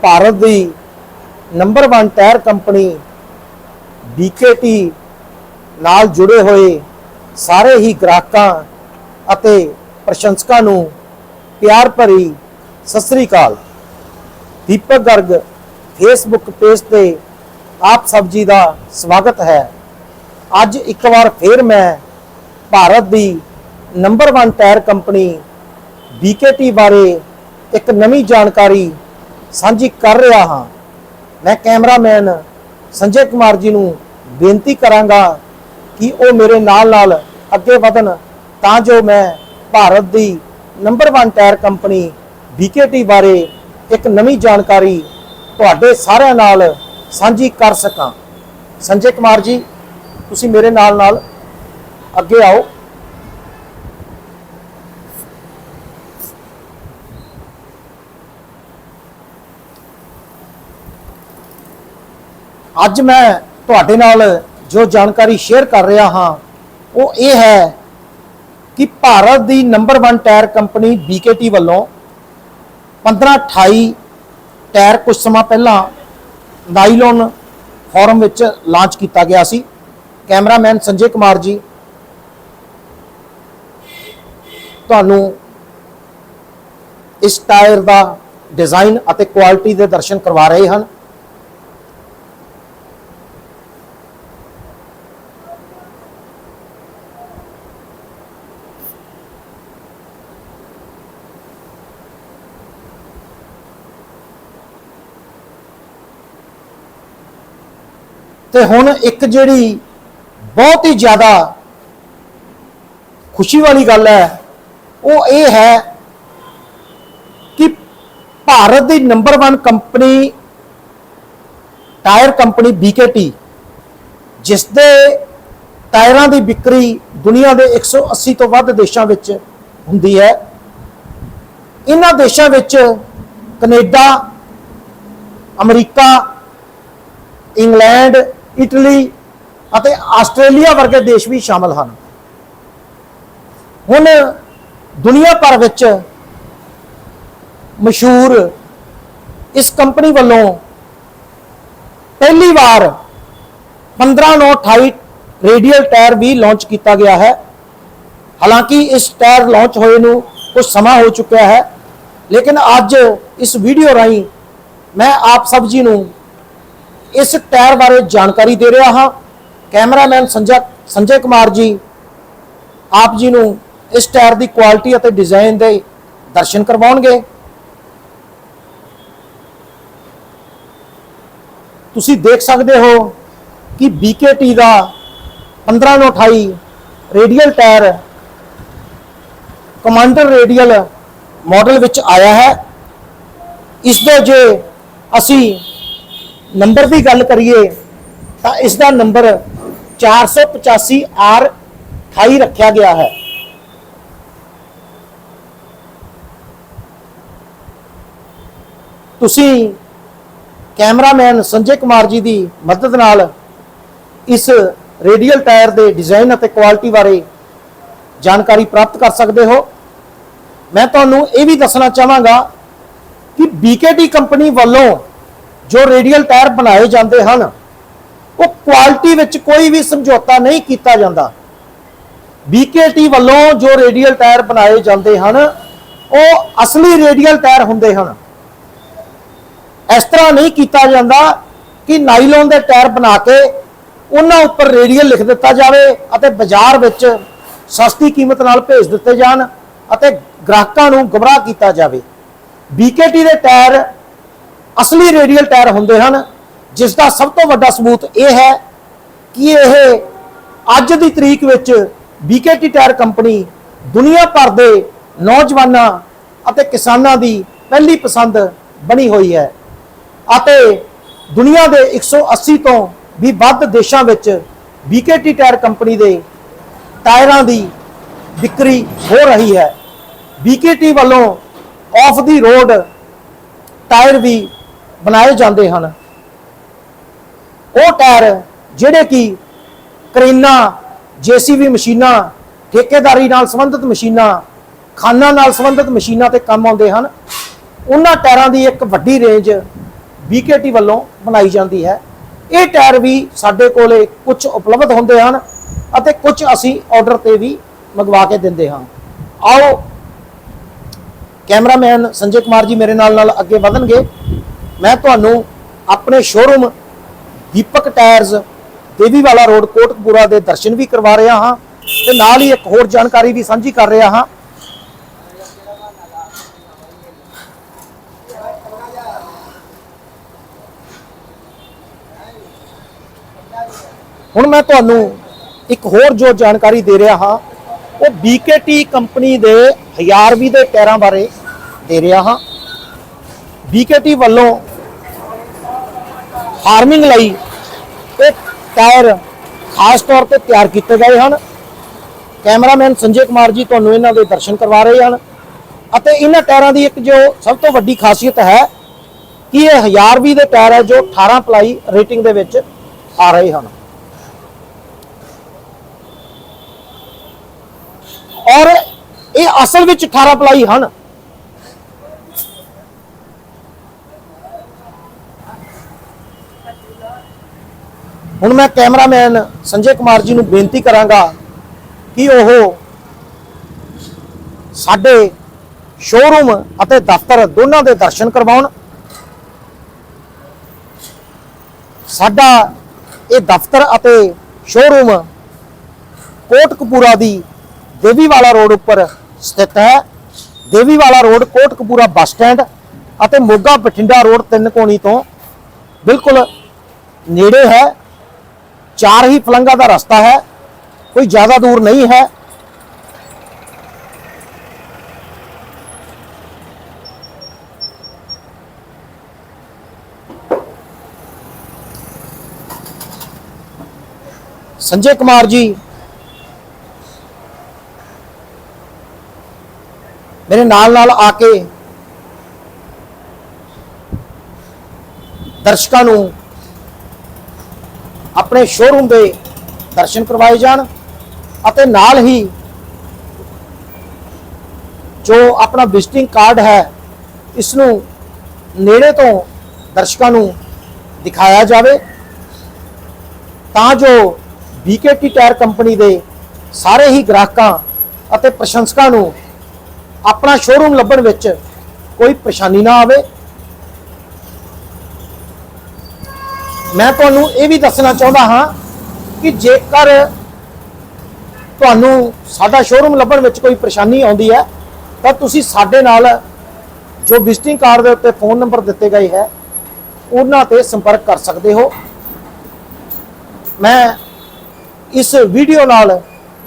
ਭਾਰਤ ਦੀ number 1 tyre company BKT ਨਾਲ ਜੁੜੇ ਹੋਏ ਸਾਰੇ ਹੀ ਗ੍ਰਾਹਕਾਂ ਅਤੇ ਪ੍ਰਸ਼ੰਸਕਾਂ ਨੂੰ ਪਿਆਰ ਭਰੀ ਸਤਿ ਸ੍ਰੀ ਅਕਾਲ। ਦੀਪਕ ਗਰਗ ਫੇਸਬੁੱਕ ਪੇਜ ਤੇ ਆਪ ਸਭ ਜੀ ਦਾ ਸਵਾਗਤ ਹੈ। ਅੱਜ ਇੱਕ ਵਾਰ ਫੇਰ ਮੈਂ ਭਾਰਤ ਦੀ ਨੰਬਰ 1 ਟਾਇਰ ਕੰਪਨੀ BKT ਬਾਰੇ ਇੱਕ ਨਵੀਂ ਜਾਣਕਾਰੀ ਸਾਂਝੀ ਕਰ ਰਿਹਾ ਹਾਂ। ਮੈਂ ਕੈਮਰਾਮੈਨ ਸੰਜੇ ਕੁਮਾਰ ਜੀ ਨੂੰ ਬੇਨਤੀ ਕਰਾਂਗਾ ਕਿ ਉਹ ਮੇਰੇ ਨਾਲ ਨਾਲ ਅੱਗੇ ਵਧਣ ਤਾਂ ਜੋ ਮੈਂ ਭਾਰਤ ਦੀ ਨੰਬਰ 1 ਟਾਇਰ ਕੰਪਨੀ BKT ਬਾਰੇ ਇੱਕ ਨਵੀਂ ਜਾਣਕਾਰੀ ਤੁਹਾਡੇ ਸਾਰਿਆਂ ਨਾਲ ਸਾਂਝੀ ਕਰ ਸਕਾਂ। ਸੰਜੇ ਕੁਮਾਰ ਜੀ, ਤੁਸੀਂ ਮੇਰੇ ਨਾਲ ਨਾਲ ਅੱਗੇ ਆਓ। ਅੱਜ ਮੈਂ ਤੁਹਾਡੇ ਨਾਲ ਜੋ ਜਾਣਕਾਰੀ ਸ਼ੇਅਰ ਕਰ ਰਿਹਾ ਹਾਂ, ਉਹ ਇਹ ਹੈ ਕਿ ਭਾਰਤ ਦੀ ਨੰਬਰ 1 ਟਾਇਰ ਕੰਪਨੀ BKT ਵੱਲੋਂ 1528 ਟਾਇਰ ਕੁਝ ਸਮਾਂ ਪਹਿਲਾਂ ਨਾਈਲੋਨ ਫੋਰਮ ਵਿੱਚ ਲਾਂਚ ਕੀਤਾ ਗਿਆ ਸੀ। ਕੈਮਰਾਮੈਨ ਸੰਜੇ ਕੁਮਾਰ ਜੀ, ਤੁਹਾਨੂੰ ਇਸ ਟਾਇਰ ਦਾ ਡਿਜ਼ਾਈਨ ਅਤੇ ਕੁਆਲਿਟੀ ਦੇ ਦਰਸ਼ਨ ਕਰਵਾ ਰਹੇ ਹਨ। ਤੇ ਹੁਣ ਇੱਕ ਜਿਹੜੀ ਬਹੁਤ ਹੀ ਜ਼ਿਆਦਾ ਖੁਸ਼ੀ ਵਾਲੀ ਗੱਲ ਹੈ, ਉਹ ਇਹ ਹੈ ਕਿ ਭਾਰਤ ਦੀ number 1 company tyre company BKT ਜਿਸ ਦੇ ਟਾਇਰਾਂ ਦੀ ਵਿਕਰੀ ਦੁਨੀਆ ਦੇ 180 ਤੋਂ ਵੱਧ ਦੇਸ਼ਾਂ ਵਿੱਚ ਹੁੰਦੀ ਹੈ। ਇਹਨਾਂ ਦੇਸ਼ਾਂ ਵਿੱਚ ਕੈਨੇਡਾ, ਅਮਰੀਕਾ, ਇੰਗਲੈਂਡ ਇਟਲੀ ਅਤੇ ਆਸਟ੍ਰੇਲੀਆ ਵਰਗੇ ਦੇਸ਼ ਵੀ ਸ਼ਾਮਲ ਹਨ। ਹੁਣ ਦੁਨੀਆ ਭਰ ਵਿੱਚ ਮਸ਼ਹੂਰ ਇਸ ਕੰਪਨੀ ਵੱਲੋਂ ਪਹਿਲੀ ਵਾਰ 15928 ਰੇਡੀਅਲ ਟਾਇਰ ਵੀ ਲਾਂਚ ਕੀਤਾ ਗਿਆ ਹੈ। ਹਾਲਾਂਕਿ ਇਸ ਟਾਇਰ ਲਾਂਚ ਹੋਏ ਨੂੰ ਕੁਝ ਸਮਾਂ ਹੋ ਚੁੱਕਿਆ ਹੈ, ਲੇਕਿਨ ਅੱਜ ਇਸ ਵੀਡੀਓ ਰਾਹੀਂ ਮੈਂ ਆਪ ਸਭ ਜੀ ਨੂੰ ਇਸ ਟਾਇਰ ਬਾਰੇ ਜਾਣਕਾਰੀ ਦੇ ਰਿਹਾ ਹਾਂ। ਕੈਮਰਾਮੈਨ ਸੰਜਾ, ਸੰਜੇ ਕੁਮਾਰ ਜੀ, ਆਪ ਜੀ ਨੂੰ ਇਸ ਟਾਇਰ ਦੀ ਕੁਆਲਿਟੀ ਅਤੇ ਡਿਜ਼ਾਈਨ ਦੇ ਦਰਸ਼ਨ ਕਰਵਾਉਣਗੇ। ਤੁਸੀਂ ਦੇਖ ਸਕਦੇ ਹੋ ਕਿ BKT ਦਾ 1528 radial tyre commander radial model ਵਿੱਚ ਆਇਆ ਹੈ। ਇਸ ਦੇ ਜੇ ਅਸੀਂ ਨੰਬਰ ਦੀ ਗੱਲ ਕਰੀਏ ਤਾਂ ਇਸ ਦਾ ਨੰਬਰ 485 ਆਰ 28 ਰੱਖਿਆ ਗਿਆ ਹੈ। ਤੁਸੀਂ ਕੈਮਰਾਮੈਨ ਸੰਜੇ ਕੁਮਾਰ ਜੀ ਦੀ ਮਦਦ ਨਾਲ ਇਸ ਰੇਡੀਅਲ ਟਾਇਰ ਦੇ ਡਿਜ਼ਾਈਨ ਅਤੇ ਕੁਆਲਿਟੀ ਬਾਰੇ ਜਾਣਕਾਰੀ ਪ੍ਰਾਪਤ ਕਰ ਸਕਦੇ ਹੋ। ਮੈਂ ਤੁਹਾਨੂੰ ਇਹ ਵੀ ਦੱਸਣਾ ਚਾਹਾਂਗਾ ਕਿ BKT ਕੰਪਨੀ ਵੱਲੋਂ ਜੋ ਰੇਡੀਅਲ ਟਾਇਰ ਬਣਾਏ ਜਾਂਦੇ ਹਨ, ਉਹ ਕੁਆਲਿਟੀ ਵਿੱਚ ਕੋਈ ਵੀ ਸਮਝੌਤਾ ਨਹੀਂ ਕੀਤਾ ਜਾਂਦਾ। BKT ਵੱਲੋਂ ਜੋ ਰੇਡੀਅਲ ਟਾਇਰ ਬਣਾਏ ਜਾਂਦੇ ਹਨ, ਉਹ ਅਸਲੀ ਰੇਡੀਅਲ ਟਾਇਰ ਹੁੰਦੇ ਹਨ। ਇਸ ਤਰ੍ਹਾਂ ਨਹੀਂ ਕੀਤਾ ਜਾਂਦਾ ਕਿ ਨਾਈਲੋਨ ਦੇ ਟਾਇਰ ਬਣਾ ਕੇ ਉਹਨਾਂ ਉੱਪਰ ਰੇਡੀਅਲ ਲਿਖ ਦਿੱਤਾ ਜਾਵੇ ਅਤੇ ਬਾਜ਼ਾਰ ਵਿੱਚ ਸਸਤੀ ਕੀਮਤ ਨਾਲ ਭੇਜ ਦਿੱਤੇ ਜਾਣ ਅਤੇ ਗ੍ਰਾਹਕਾਂ ਨੂੰ ਗੁੰਮਰਾਹ ਕੀਤਾ ਜਾਵੇ। BKT ਦੇ ਟਾਇਰ ਅਸਲੀ ਰੇਡੀਅਲ ਟਾਇਰ ਹੁੰਦੇ ਹਨ ਜਿਸ ਦਾ ਸਭ ਤੋਂ ਵੱਡਾ ਸਬੂਤ ਇਹ ਹੈ ਕਿ ਇਹ ਅੱਜ ਦੀ ਤਰੀਕ ਵਿੱਚ BKT ਟਾਇਰ ਕੰਪਨੀ ਦੁਨੀਆ ਭਰ ਦੇ ਨੌਜਵਾਨਾਂ ਅਤੇ ਕਿਸਾਨਾਂ ਦੀ ਪਹਿਲੀ ਪਸੰਦ ਬਣੀ ਹੋਈ ਹੈ ਅਤੇ ਦੁਨੀਆ ਦੇ 180 ਤੋਂ ਵੀ ਵੱਧ ਦੇਸ਼ਾਂ ਵਿੱਚ BKT ਟਾਇਰ ਕੰਪਨੀ ਦੇ ਟਾਇਰਾਂ ਦੀ ਵਿਕਰੀ ਹੋ ਰਹੀ ਹੈ। BKT ਵੱਲੋਂ ਆਫ ਦੀ ਰੋਡ ਟਾਇਰ ਵੀ ਬਣਾਏ ਜਾਂਦੇ ਹਨ। ਉਹ ਟਾਇਰ ਜਿਹੜੇ ਕਿ ਕਰੇਨਾਂ, ਜੀਸੀਬੀ ਮਸ਼ੀਨਾਂ, ਠੇਕੇਦਾਰੀ ਨਾਲ ਸੰਬੰਧਿਤ ਮਸ਼ੀਨਾਂ, ਖਾਨਾਂ ਨਾਲ ਸੰਬੰਧਿਤ ਮਸ਼ੀਨਾਂ ਤੇ ਕੰਮ ਆਉਂਦੇ ਹਨ, ਉਹਨਾਂ ਟਾਇਰਾਂ ਦੀ ਇੱਕ ਵੱਡੀ ਰੇਂਜ BKT ਵੱਲੋਂ ਬਣਾਈ ਜਾਂਦੀ ਹੈ। ਇਹ ਟਾਇਰ ਵੀ ਸਾਡੇ ਕੋਲੇ ਕੁਝ ਉਪਲਬਧ ਹੁੰਦੇ ਹਨ ਅਤੇ ਕੁਝ ਅਸੀਂ ਆਰਡਰ ਤੇ ਵੀ ਮੰਗਵਾ ਕੇ ਦਿੰਦੇ ਹਾਂ। ਆਓ, ਕੈਮਰਾਮੈਨ ਸੰਜੇ ਕੁਮਾਰ ਜੀ ਮੇਰੇ ਨਾਲ ਨਾਲ ਅੱਗੇ ਵਧਣਗੇ। ਮੈਂ ਤੁਹਾਨੂੰ ਆਪਣੇ showroom Deepak tyres Deviwala road, Kotkapura ਦੇ ਦਰਸ਼ਨ ਵੀ ਕਰਵਾ ਰਿਹਾ ਹਾਂ ਤੇ ਨਾਲ ਹੀ ਇੱਕ ਹੋਰ ਜਾਣਕਾਰੀ ਵੀ ਸਾਂਝੀ ਕਰ ਰਿਹਾ ਹਾਂ। ਹੁਣ ਮੈਂ ਤੁਹਾਨੂੰ ਇੱਕ ਹੋਰ ਜੋ ਜਾਣਕਾਰੀ ਦੇ ਰਿਹਾ ਹਾਂ, ਉਹ BKT ਕੰਪਨੀ ਦੇ 1020 ਦੇ ਟਾਇਰਾਂ ਬਾਰੇ ਦੇ ਰਿਹਾ ਹਾਂ। BKT ਵੱਲੋਂ ਫਾਰਮਿੰਗ ਲਈ ਇਹ ਟਾਇਰ ਖਾਸ ਤੌਰ ਤੇ ਤਿਆਰ ਕੀਤੇ ਗਏ ਹਨ। ਕੈਮਰਾਮੈਨ ਸੰਜੇ ਕੁਮਾਰ ਜੀ ਤੁਹਾਨੂੰ ਇਹਨਾਂ ਦੇ ਦਰਸ਼ਨ ਕਰਵਾ ਰਹੇ ਹਨ ਅਤੇ ਇਹਨਾਂ ਟਾਇਰਾਂ ਦੀ ਇੱਕ ਜੋ ਸਭ ਤੋਂ ਵੱਡੀ ਖਾਸੀਅਤ ਹੈ ਕਿ ਇਹ 1020 ਦੇ ਟਾਇਰ ਹੈ ਜੋ 18 ਪਲਾਈ ਰੇਟਿੰਗ ਦੇ ਵਿੱਚ ਆ ਰਹੇ ਹਨ। ਔਰ ਇਹ ਅਸਲ ਵਿੱਚ 18 ਪਲਾਈ ਹਨ। ਹੁਣ ਮੈਂ ਕੈਮਰਾਮੈਨ ਸੰਜੇ ਕੁਮਾਰ ਜੀ ਨੂੰ ਬੇਨਤੀ ਕਰਾਂਗਾ ਕਿ ਉਹ ਸਾਡੇ ਸ਼ੋਰੂਮ ਅਤੇ ਦਫ਼ਤਰ ਦੋਨਾਂ ਦੇ ਦਰਸ਼ਨ ਕਰਵਾਉਣ। ਸਾਡਾ ਇਹ ਦਫ਼ਤਰ ਅਤੇ ਸ਼ੋਰੂਮ ਕੋਟਕਪੂਰਾ ਦੀ ਦੇਵੀਵਾਲਾ ਰੋਡ ਉੱਪਰ ਸਥਿਤ ਹੈ। Deviwala road Kotkapura bus stand ਅਤੇ ਮੋਗਾ ਬਠਿੰਡਾ ਰੋਡ ਤਿੰਨ ਕੋਣੀ ਤੋਂ ਬਿਲਕੁਲ ਨੇੜੇ ਹੈ। ਚਾਰ ਹੀ ਫਲੰਗਾ ਦਾ ਰਸਤਾ ਹੈ, ਕੋਈ ਜ਼ਿਆਦਾ ਦੂਰ ਨਹੀਂ ਹੈ। ਸੰਜੇ ਕੁਮਾਰ ਜੀ, ਮੇਰੇ ਨਾਲ ਨਾਲ ਆ ਕੇ ਦਰਸ਼ਕਾਂ ਨੂੰ ਆਪਣੇ ਸ਼ੋਰੂਮ ਦੇ ਦਰਸ਼ਨ ਕਰਵਾਏ ਜਾਣ ਅਤੇ ਨਾਲ ਹੀ ਜੋ ਆਪਣਾ ਵਿਜ਼ਿਟਿੰਗ ਕਾਰਡ ਹੈ ਇਸ ਨੂੰ ਨੇੜੇ ਤੋਂ ਦਰਸ਼ਕਾਂ ਨੂੰ ਦਿਖਾਇਆ ਜਾਵੇ, ਤਾਂ ਜੋ BKT ਟਾਇਰ ਕੰਪਨੀ ਦੇ ਸਾਰੇ ਹੀ ਗ੍ਰਾਹਕਾਂ ਅਤੇ ਪ੍ਰਸ਼ੰਸਕਾਂ ਨੂੰ ਆਪਣਾ ਸ਼ੋਰੂਮ ਲੱਭਣ ਵਿੱਚ ਕੋਈ ਪਰੇਸ਼ਾਨੀ ਨਾ ਆਵੇ। ਮੈਂ ਤੁਹਾਨੂੰ ਇਹ ਵੀ ਦੱਸਣਾ ਚਾਹੁੰਦਾ ਹਾਂ ਕਿ ਜੇਕਰ ਤੁਹਾਨੂੰ ਸਾਡਾ ਸ਼ੋਰੂਮ ਲੱਭਣ ਵਿੱਚ ਕੋਈ ਪਰੇਸ਼ਾਨੀ ਆਉਂਦੀ ਹੈ, ਤਾਂ ਤੁਸੀਂ ਸਾਡੇ ਨਾਲ ਜੋ ਵਿਜ਼ਿਟਿੰਗ ਕਾਰਡ ਦੇ ਉੱਤੇ ਫੋਨ ਨੰਬਰ ਦਿੱਤੇ ਗਏ ਹੈ, ਉਹਨਾਂ ਤੇ ਸੰਪਰਕ ਕਰ ਸਕਦੇ ਹੋ। ਮੈਂ ਇਸ ਵੀਡੀਓ ਨਾਲ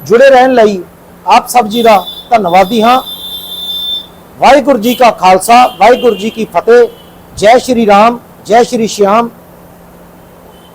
ਜੁੜੇ ਰਹਿਣ ਲਈ ਆਪ ਸਭ ਜੀ ਦਾ ਧੰਨਵਾਦੀ ਹਾਂ। ਵਾਹਿਗੁਰੂ ਜੀ ਕਾ ਖਾਲਸਾ, ਵਾਹਿਗੁਰੂ ਜੀ ਕੀ ਫਤਿਹ। ਜੈ ਸ਼੍ਰੀ ਰਾਮ, ਜੈ ਸ਼੍ਰੀ ਸ਼ਿਆਮ।